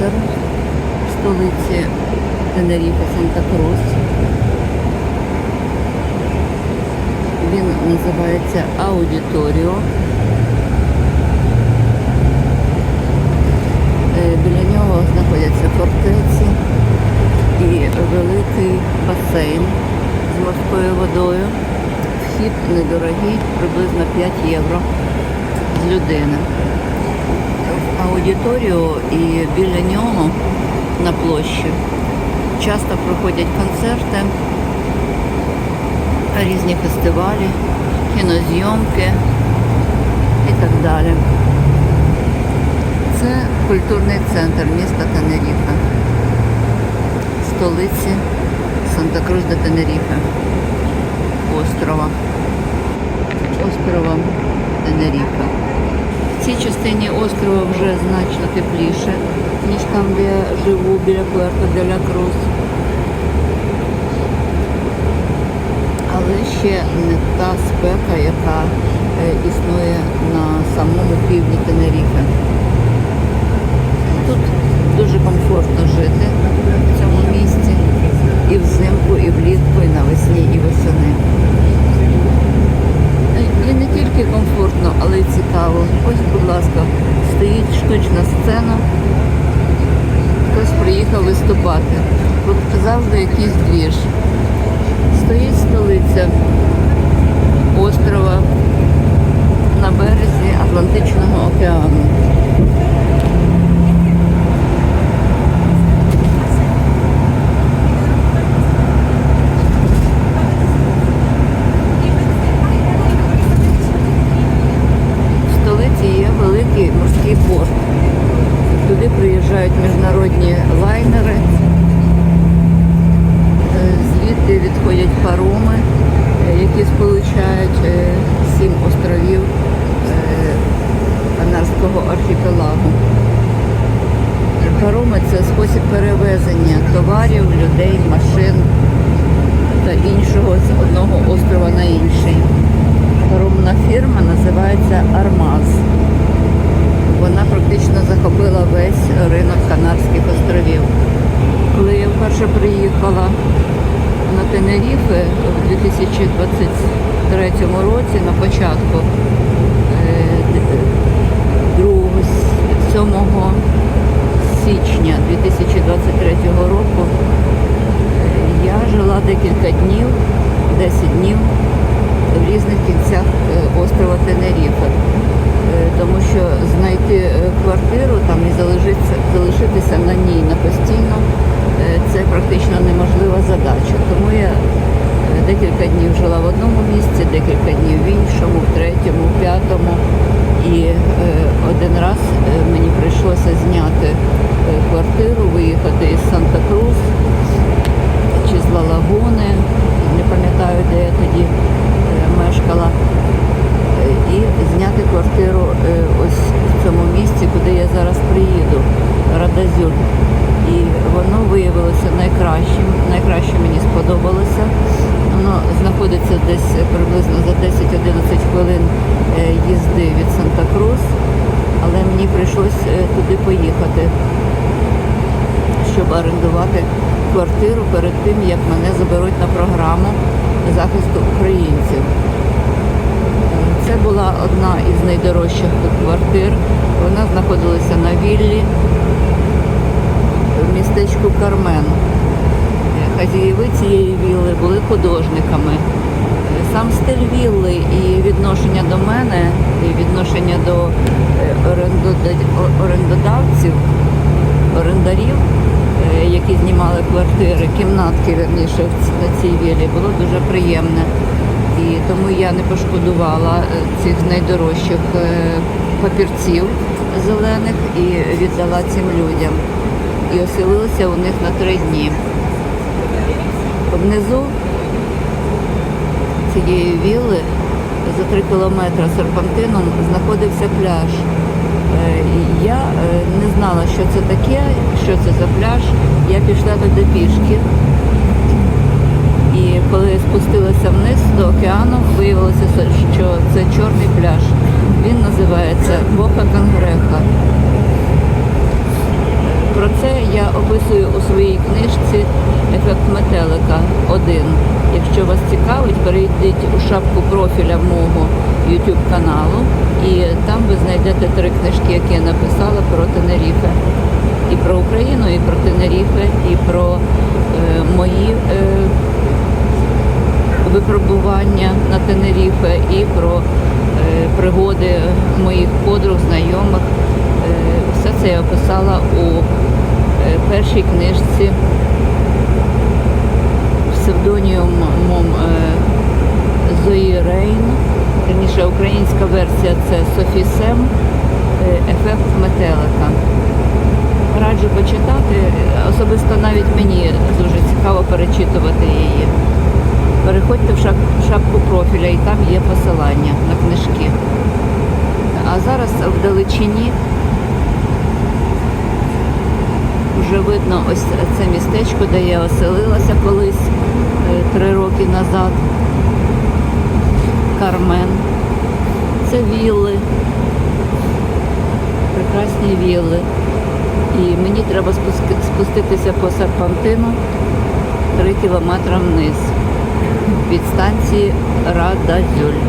театр в столиці Тенеріфе Санта-Крус. Він називається Аудиторіо. Е, Біля нього знаходяться фортеці і великий басейн з морською водою. Вхід недорогий, приблизно 5 євро з людини. Аудиторію і біля нього на площі часто проходять концерти, різні фестивалі, кінозйомки і так далі. Це культурний центр міста Тенеріфе, столиці Санта-Крус де Тенеріфе, острова. Острова Тенеріфе. Цій частині острова вже значно тепліше, ніж там, де я живу, біля Пуерто де ля Крус. Але ще не та спека, яка е, існує на самому півдні Тенеріфе. Тут дуже комфортно жити в цьому місті і взимку, і влітку, і навесні, і восени. І не тільки комфортно, але й цікаво. Ось, будь ласка, стоїть штучна сцена. Хтось приїхав виступати. Завжди якийсь двіж. Стоїть столиця острова на березі Атлантичного океану. В столиці є великий морський порт. Туди приїжджають міжнародні лайнери. Е, Звідти відходять пароми, е, які сполучають е, сім островів е, Канарського архіпелагу. Пароми це спосіб перевезення товарів, людей, машин та іншого з одного острова на інший. Паромна фірма називається Армаз. Вона практично захопила весь ринок Канарських островів. Коли я вперше приїхала на Тенеріфе в 2023 році, на початку е, 2 7 січня 2023 року, е, я жила декілька днів, 10 днів в різних кінцях е, острова Тенеріфе. Е, Тому що знайти е, квартиру там і залишитися, на ній на постійно е, це практично неможлива задача. Тому я е, декілька днів жила в одному місці, декілька днів в іншому, в третьому, в п'ятому. І е, один раз е, мені прийшлося зняти е, квартиру, виїхати із Санта-Крус чи з Лагуни, не пам'ятаю, де я тоді е, мешкала, Е, і зняти квартиру е, ось в цьому місці, куди я зараз приїду, Радазюр. Виявилося найкращим. Найкраще мені сподобалося. Воно знаходиться десь приблизно за 10-11 хвилин е, їзди від Санта-Крус, але мені прийшлось е, туди поїхати щоб орендувати квартиру перед тим, як мене заберуть на програму захисту українців. Це була одна із найдорожчих квартир. Вона знаходилася на віллі містечку Кармен. Хазяєви цієї вілли були художниками. Сам стиль вілли і відношення до мене, і відношення до е, орендодавців, орендарів, е, які знімали квартири, кімнатки верніше на цій віллі, було дуже приємне. І тому я не пошкодувала е, цих найдорожчих е, папірців зелених і віддала цим людям. І оселилася у них на три дні. Внизу цієї вілли за три кілометри серпантином знаходився пляж. Е, Я е, не знала, що це таке, що це за пляж. Я пішла туди пішки. І коли спустилася вниз до океану, виявилося, що це чорний пляж. Він називається Бока Кангреха. я описую у своїй книжці ефект метелика 1. Якщо вас цікавить, перейдіть у шапку профіля мого YouTube каналу, і там ви знайдете три книжки, які я написала про Тенеріфе. І про Україну, і про Тенеріфе, і про е, мої е, випробування на Тенеріфе, і про е, пригоди моїх подруг, знайомих. Е, все це я описала у першій книжці псевдонімом е, Зої Рейн. Раніше українська версія це Софі Сем, е, ефект метелика. Раджу почитати. Особисто навіть мені дуже цікаво перечитувати її. Переходьте в шапку профіля і там є посилання на книжки. А зараз вдалечині вже видно ось це містечко, де я оселилася колись е, три роки назад. Кармен. Це вілли. Прекрасні вілли. І мені треба спуститися по серпантину 3 кілометри вниз від станції Радазюль.